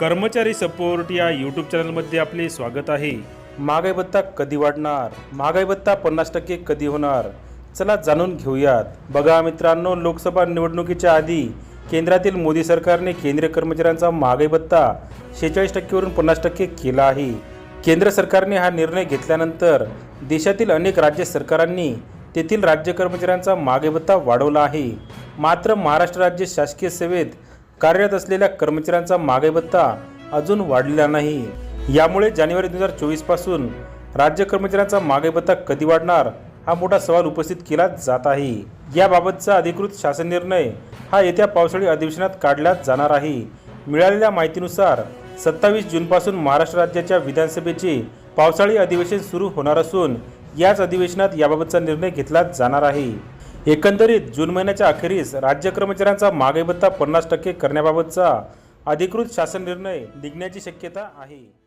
कर्मचारी सपोर्ट या यूट्यूब चॅनलमध्ये आपले स्वागत आहे. महागाई भत्ता कधी वाढणार? महागाई भत्ता पन्नास टक्के कधी होणार? चला जाणून घेऊयात. बघा मित्रांनो लोकसभा निवडणुकीच्या आधी केंद्रातील मोदी सरकारने केंद्रीय कर्मचाऱ्यांचा महागाई भत्ता शेहेचाळीस टक्केवरून पन्नास टक्के केला आहे. केंद्र सरकारने हा निर्णय घेतल्यानंतर देशातील अनेक राज्य सरकारांनी तेथील राज्य कर्मचाऱ्यांचा महागाई भत्ता वाढवला आहे. मात्र महाराष्ट्र राज्य शासकीय सेवेत कार्यरत असलेल्या कर्मचाऱ्यांचा मागे भत्ता अजून वाढलेला नाही. यामुळे जानेवारी दोन हजार चोवीसपासून राज्य कर्मचाऱ्यांचा मागे भत्ता कधी वाढणार हा मोठा सवाल उपस्थित केला जात आहे. याबाबतचा अधिकृत शासन निर्णय हा येत्या पावसाळी अधिवेशनात काढला जाणार आहे. मिळालेल्या माहितीनुसार सत्तावीस जूनपासून महाराष्ट्र राज्याच्या विधानसभेचे पावसाळी अधिवेशन सुरू होणार असून याच अधिवेशनात याबाबतचा निर्णय घेतला जाणार आहे. एकंदरीत जून महिन्याच्या अखेरीस राज्य कर्मचाऱ्यांचा महागाई भत्ता पन्नास टक्के करण्याबाबतचा अधिकृत शासन निर्णय निघण्याची शक्यता आहे.